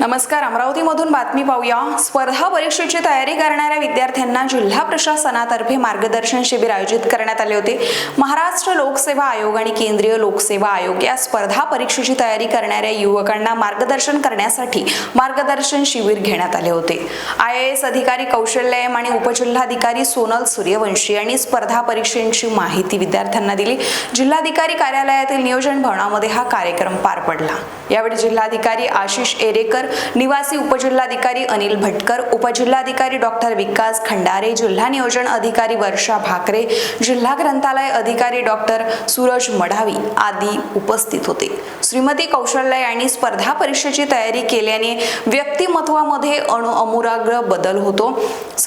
नमस्कार अमरावतीमधून बातमी पाहूया. स्पर्धा परीक्षेची तयारी करणाऱ्या विद्यार्थ्यांना जिल्हा प्रशासनातर्फे मार्गदर्शन शिबिर आयोजित करण्यात आले होते. महाराष्ट्र लोकसेवा आयोग आणि केंद्रीय लोकसेवा आयोग या स्पर्धा परीक्षेची तयारी करणाऱ्या युवकांना मार्गदर्शन करण्यासाठी मार्गदर्शन शिबिर घेण्यात आले होते. आय एस अधिकारी कौशल्यम आणि उपजिल्हाधिकारी सोनल सूर्यवंशी यांनी स्पर्धा परीक्षेची माहिती विद्यार्थ्यांना दिली. जिल्हाधिकारी कार्यालयातील नियोजन भवनामध्ये हा कार्यक्रम पार पडला. यावेळी जिल्हाधिकारी आशिष एरेकर निवासी उपजिल्हाधिकारी अनिल भटकर उपजिल्हाधिकारी डॉक्टर विकास खंडारे जिल्हा नियोजन अधिकारी वर्षा भाकरे जिल्हा ग्रंथालय अधिकारी डॉक्टर सूरज मढावी आदी उपस्थित होते. श्रीमती कौशल्य यांनी स्पर्धा परीक्षेची तयारी केल्याने व्यक्तिमत्वामध्ये अणुअमुराग्र बदल होतो.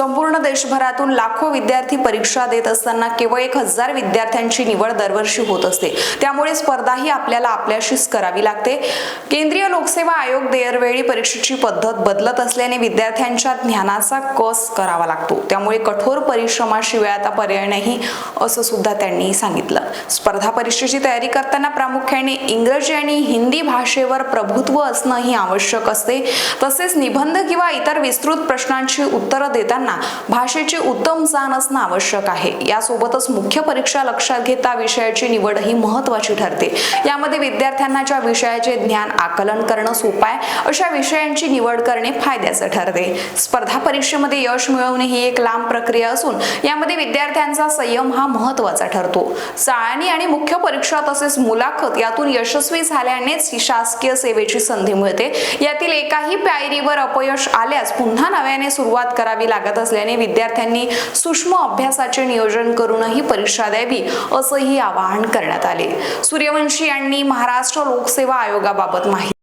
संपूर्ण देशभरातून लाखो विद्यार्थी परीक्षा देत असताना केवळ एक हजार विद्यार्थ्यांची निवड दरवर्षी होत असते. त्यामुळे स्पर्धाही आपल्याला आपल्याशीच करावी लागते. केंद्रीय लोकसेवा आयोग दरवेळी परीक्षेची पद्धत बदलत असल्याने विद्यार्थ्यांच्या ज्ञानाचा कस करावा लागतो. त्यामुळे कठोर परिश्रमाशिवाय आता पर्याय नाही असं सुद्धा त्यांनी सांगितलं. स्पर्धा परीक्षेची तयारी करताना प्रामुख्याने इंग्रजी आणि हिंदी भाषेवर प्रभुत्व असणं ही आवश्यक असते. तसेच निबंध किंवा इतर विस्तृत प्रश्नांची उत्तरं देताना भाषेची उत्तम जाण असणं आवश्यक आहे. यासोबतच मुख्य परीक्षा लक्षात घेता विषयाची निवड ही महत्वाची ठरते. यामध्ये विद्यार्थ्यांना ज्या विषयाचे ज्ञान आकलन करणं सोपं आहे अशा विषयांची निवड करणे फायद्याचं ठरते. स्पर्धा परीक्षेमध्ये यश मिळवणे ही एक लांब प्रक्रिया असून यामध्ये विद्यार्थ्यांचा संयम हा महत्त्वाचा ठरतो. चाळणी आणि मुख्य परीक्षा तसेच मुलाखत यातून यशस्वी झाल्यानेच ही शासकीय सेवेची संधी मिळते. यातील एकाही पायरीवर अपयश आल्यास पुन्हा नव्याने सुरुवात करावी लागत असल्याने विद्यार्थ्यांनी सूक्ष्म अभ्यासाचे नियोजन करूनही परीक्षा द्यावी असंही आवाहन करण्यात आले. सूर्यवंशी यांनी महाराष्ट्र लोकसेवा आयोगाबाबत माहिती